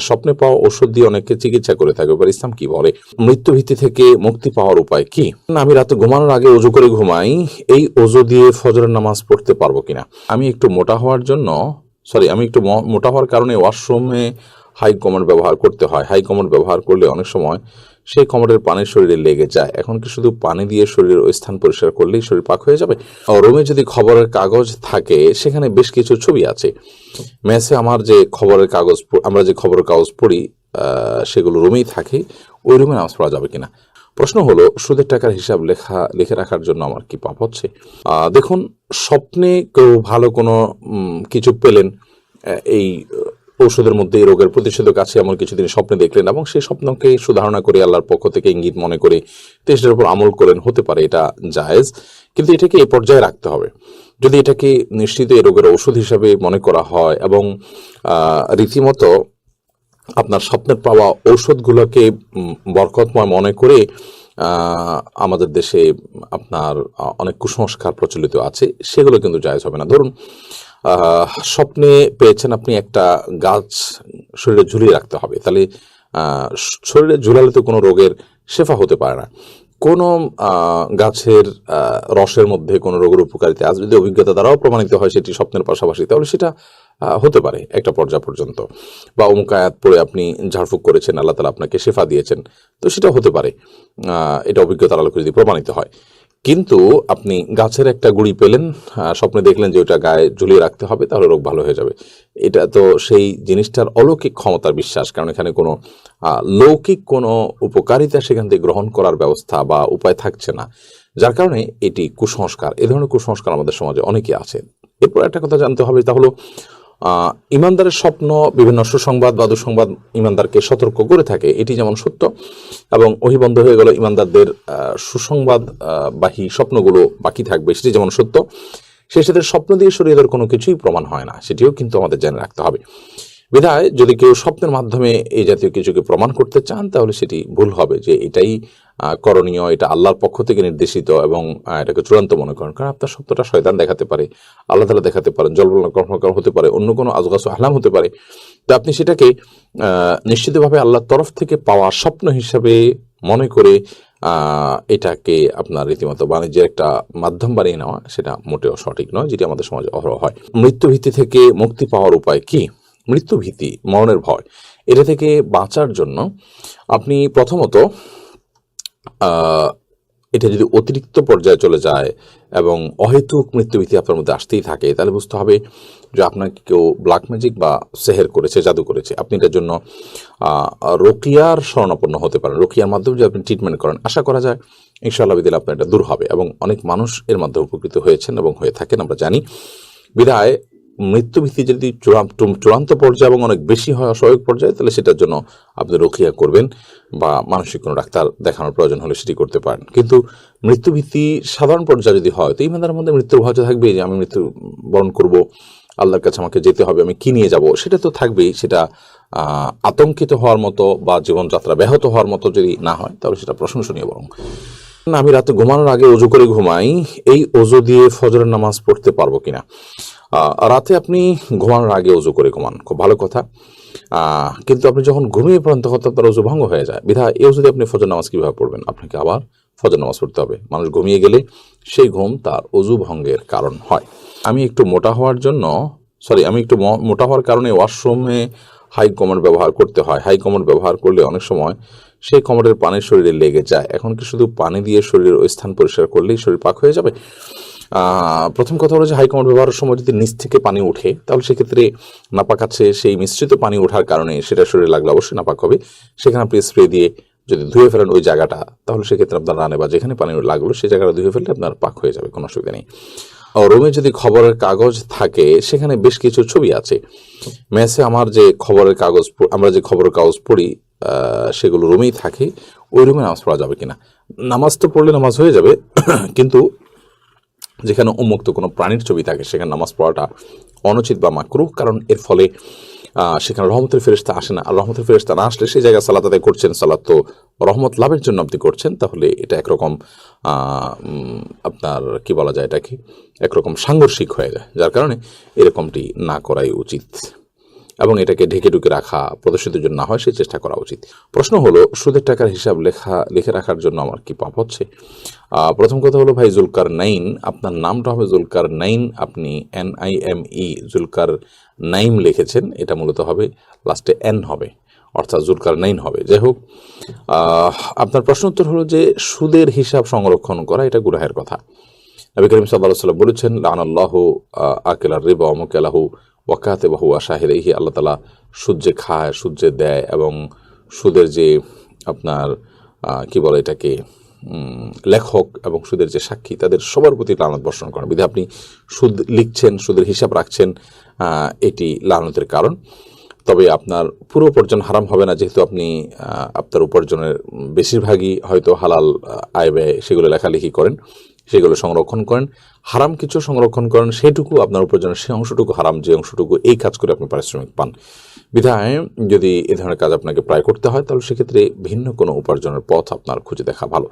স্বপ্নে পাওয়া ওষুধ দিয়ে অনেকে চিকিৎসা করে থাকে। এবার ইসলাম কি বলে? মৃত্যু ভীতি থেকে মুক্তি পাওয়ার উপায় কি? না আমি রাতে ঘুমানোর আগে অজু করে ঘুমাই, এই ওজু দিয়ে ফজরের নামাজ পড়তে পারব কিনা? আমি একটু মোটা হওয়ার জন্য সরি আমি একটু মোটা হওয়ার কারণে ওয়াশরুমে হাই কমান্ড ব্যবহার করতে হয়। হাই কমান্ড ব্যবহার করলে অনেক সময় সেই কমোডের পানি শরীরে লেগে যায়। এখন কি শুধু পানি দিয়ে শরীরের ওই স্থান পরিষ্কার করলেই শরীর পাক হয়ে যাবে? রুমে যদি খবরের কাগজ থাকে, সেখানে বেশ কিছু ছবি আছে। মেসে আমার যে খবরের কাগজ আমরা যে খবরের কাগজ পড়ি সেগুলো রুমেই থাকে। ওই রুমে নামাজ পড়া যাবে কিনা? প্রশ্ন হলো, সুদের টাকার হিসাব লেখা, লিখে রাখার জন্য আমার কি পাপ হচ্ছে? দেখুন, স্বপ্নে কেউ ভালো কোনো কিছু পেলেন এই ঔষধের মধ্যে এই রোগের প্রতিষেধক আছে এমন কিছু তিনি স্বপ্নে দেখলেন এবং সেই স্বপ্নকে সুধারণা করে আল্লাহর পক্ষ থেকে ইঙ্গিত মনে করে তো সেটার উপর আমল করেন হতে পারে এটা জায়েজ। কিন্তু এটাকে এই পর্যায়ে রাখতে হবে। যদি এটাকে নিশ্চিত এই রোগের ঔষধ হিসাবে মনে করা হয় এবং রীতিমতো আপনার স্বপ্নের পাওয়া ঔষধগুলোকে বরকতময় মনে করে আমাদের দেশে আপনার অনেক কুসংস্কার প্রচলিত আছে, সেগুলো কিন্তু জায়জ হবে না। ধরুন স্বপ্নে পেয়েছেন আপনি একটা গাছ শরীরে ঝুলিয়ে রাখতে হবে। তাহলে শরীরে ঝুলালে তো কোনো রোগের শেফা হতে পারে না। কোনো গাছের রসের মধ্যে কোনো রোগের উপকারিতা, আজ যদি অভিজ্ঞতা দ্বারাও প্রমাণিত হয় সেটি স্বপ্নের পাশাপাশি, তাহলে সেটা হতে পারে একটা পর্যায় পর্যন্ত। বা অমুক আয়াত পড়ে আপনি ঝাড়ফুঁক করেছেন, আল্লাহ তালা আপনাকে শেফা দিয়েছেন, তো সেটা হতে পারে। এটা অভিজ্ঞতার আলোকে যদি প্রমাণিত হয়। কিন্তু আপনি গাছের একটা গুড়ি পেলেন স্বপ্নে দেখলেন যে ওটা গায়ে ঝুলিয়ে রাখতে হবে তাহলে রোগ ভালো হয়ে যাবে। এটা তো সেই জিনিসটার অলৌকিক ক্ষমতার বিশ্বাস কারণ এখানে কোনো লৌকিক কোনো উপকারিতা সেখান থেকে গ্রহণ করার ব্যবস্থা বা উপায় থাকছে না। যার কারণে এটি কুসংস্কার এ ধরনের কুসংস্কার আমাদের সমাজে অনেকে আছে। এরপর একটা কথা জানতে হবে তা হলো আহ, ইমানদারের স্বপ্ন, বিভিন্ন সুসংবাদ বা দুঃসংবাদ ইমানদারকে সতর্ক করে থাকে, এটি যেমন সত্য। এবং ওহিবন্ধ হয়ে গেল ইমানদারদের সুসংবাদ বাহী স্বপ্নগুলো বাকি থাকবে, সেটি যেমন সত্য। সেই সাথে স্বপ্ন দিয়ে শরীরের কোনো কিছুই প্রমাণ হয় না, সেটিও কিন্তু আমাদের জেনে রাখতে হবে। বিধায় যদি কেউ স্বপ্নের মাধ্যমে এই জাতীয় কিছুকে প্রমাণ করতে চান, তাহলে সেটি ভুল হবে যে এটাই করণীয়, এটা আল্লাহর পক্ষ থেকে নির্দেশিত এবং এটাকে চূড়ান্ত মনে করেন। কারণ আপনার স্বপ্নটা শয়তান দেখাতে পারে, আল্লাহ তালা দেখাতে পারেন, জলবল কর্মকার হতে পারে, অন্য কোনো আজগাস আহলাম হতে পারে। তো আপনি সেটাকে নিশ্চিতভাবে আল্লাহর তরফ থেকে পাওয়া স্বপ্ন হিসাবে মনে করে এটাকে আপনার রীতিমতো বাণিজ্যের একটা মাধ্যম বানিয়ে নেওয়া, সেটা মোটেও সঠিক নয়, যেটি আমাদের সমাজে অহরহ হয়। মৃত্যু ভীতি থেকে মুক্তি পাওয়ার উপায় কি? মৃত্যু ভীতি, মরণের ভয়, এটা থেকে বাঁচার জন্য আপনি প্রথমত এটা যদি অতিরিক্ত পর্যায়ে চলে যায় এবং অহেতুক মৃত্যুভীতি আপনার মধ্যে আসতেই থাকে, তাহলে বুঝতে হবে যে আপনাকে কেউ ব্ল্যাক ম্যাজিক বা সেহের করেছে, জাদু করেছে। আপনি এটার জন্য রোকিয়ার শরণাপন্ন হতে পারেন। রোকিয়ার মাধ্যমে যদি আপনি ট্রিটমেন্ট করেন, আশা করা যায় ইনশাআল্লাহ বিদিলে আপনার এটা দূর হবে এবং অনেক মানুষ এর মাধ্যমে উপকৃত হয়েছেন এবং হয়ে থাকেন, আমরা জানি। বিধায় মৃত্যুভীতি যদি চূড়ান্ত পর্যায়ে এবং অনেক বেশি হয় অসহায়ক পর্যায়ে, তাহলে সেটার জন্য আপনি রক্ষিয়া করবেন বা মানসিক কোনো ডাক্তার দেখানোর প্রয়োজন হলে সেটি করতে পারেন। কিন্তু মৃত্যুভীতি সাধারণ পর্যায়ে যদি হয়, তো এই ইমানদারের মধ্যে মৃত্যুর ভয় থাকবেই যে আমি মৃত্যু বরণ করব, আল্লাহর কাছে আমাকে যেতে হবে, আমি কি নিয়ে যাব, সেটা তো থাকবেই। সেটা আতঙ্কিত হওয়ার মতো বা জীবনযাত্রা ব্যাহত হওয়ার মতো যদি না হয়, তাহলে সেটা প্রশংসনীয় বরং। আমি রাতে ঘুমানোর আগে অজু করে ঘুমাই, এই অজু দিয়ে ফজরের নামাজ পড়তে পারব কিনা? রাতে আপনি ঘুমানোর আগে অজু করে ঘুমান, খুব ভালো কথা। কিন্তু আপনি যখন ঘুমিয়ে পড়েন, তখন তো আপনার অজু ভঙ্গ হয়ে যায়। বিধা এই অজুতে আপনি ফজর নামাজ কীভাবে পড়বেন? আপনাকে আবার ফজর নামাজ পড়তে হবে। মানুষ ঘুমিয়ে গেলে সেই ঘুম তার অজু ভঙ্গের কারণ হয়। আমি একটু মোটা হওয়ার জন্য, সরি, আমি একটু মোটা হওয়ার কারণে ওয়াশরুমে হাই কমোড ব্যবহার করতে হয়। হাই কমোড ব্যবহার করলে অনেক সময় সেই কমোডের পানি শরীরে লেগে যায়। এখন কি শুধু পানি দিয়ে শরীরের ওই স্থান পরিষ্কার করলেই শরীর পাক হয়ে যাবে? প্রথম কথা হলো যে হাই কমোড ব্যবহারের সময় যদি নিচ থেকে পানি ওঠে, তাহলে সেক্ষেত্রে নাপাক আছে, সেই মিশ্রিত পানি ওঠার কারণে সেটা শরীরে লাগলে অবশ্যই নাপাক হবে। সেখানে আপনি স্প্রে দিয়ে যদি ধুয়ে ফেলেন ওই জায়গাটা, তাহলে সেক্ষেত্রে আপনার রানে বা যেখানে পানি লাগল সেই জায়গাটা ধুয়ে ফেললে আপনার পাক হয়ে যাবে, কোনো অসুবিধা নেই। রোমে যদি খবরের কাগজ থাকে, সেখানে বেশ কিছু ছবি আছে। মেসে আমার যে খবরের কাগজ আমরা যে খবরের কাগজ পড়ি সেগুলো রুমেই থাকে, ওই রুমে নামাজ পড়া যাবে কিনা? নামাজ তো পড়লে নামাজ হয়ে যাবে, কিন্তু যেখানে উন্মুক্ত কোনো প্রাণীর ছবি থাকে, সেখানে নামাজ পড়াটা অনুচিত বা মাকরু কারণ এর ফলে সেখানে রহমতের ফেরিস্তা আসে না। আর রহমতের ফেরিস্তা না আসলে সেই জায়গায় সালাত আদায় করছেন, সালাত তো রহমত লাভের জন্য আপনি করছেন, তাহলে এটা একরকম আপনার কি বলা যায় এটাকে? একরকম সাংঘর্ষিক হয়ে যায়। যার কারণে এরকমটি না করাই উচিত। এবং এটাকে ঢেকে ঢুকে রাখা প্রদর্শিতের জন্য না হয় সেই চেষ্টা করা উচিত। প্রশ্ন হলো, সুদের টাকার হিসাব লেখা, লিখে রাখার জন্য আমার কি পাপ হচ্ছে? প্রথম কথা হলো, ভাই জুলকার নাইন আপনার নামটা হবে জুলকার নাইন আপনি N I M E Zulkar Naim লিখেছেন, এটা মূলত হবে লাস্টে এন হবে, অর্থাৎ জুলকার নাইন হবে। যাই হোক আপনার প্রশ্ন উত্তর হলো যে, সুদের হিসাব সংরক্ষণ করা, এটা গুনাহের কথা। নবী করিম সাল্লাহ সাল্লাম বলেছেন লান আল্লাহ আকেলার রিবা অমকেলাহু ওয়াকাতে বাহু আশাহিরাইহি আল্লাহ তালা সূর্যে খায়, সূর্যে দেয় এবং সুদের যে আপনার কি বলে এটাকে লেখক এবং সুদের যে সাক্ষী, তাদের সবার প্রতি লানত বর্ষণ করেন। বিধে আপনি সুদ লিখছেন, সুদের হিসাব রাখছেন এটি লানতের কারণ। তবে আপনার পুরো উপার্জন হারাম হবে না, যেহেতু আপনি আপনার উপার্জনের বেশিরভাগই হয়তো হালাল আয় ব্যয় সেগুলো লেখালেখি করেন। সেগুলো সংরক্ষণ করেন। হারাম কিছু সংরক্ষণ করেন, সেটুকু আপনার উপর যেন সেই অংশটুকু হারাম, যে অংশটুকু এই কাজ করে আপনি পারিশ্রমিক পান। বিধায় যদি এ ধরনের কাজ আপনাকে প্রায় করতে হয়, তাহলে সেক্ষেত্রে ভিন্ন কোনো উপার্জনের পথ আপনার খুঁজে দেখা ভালো।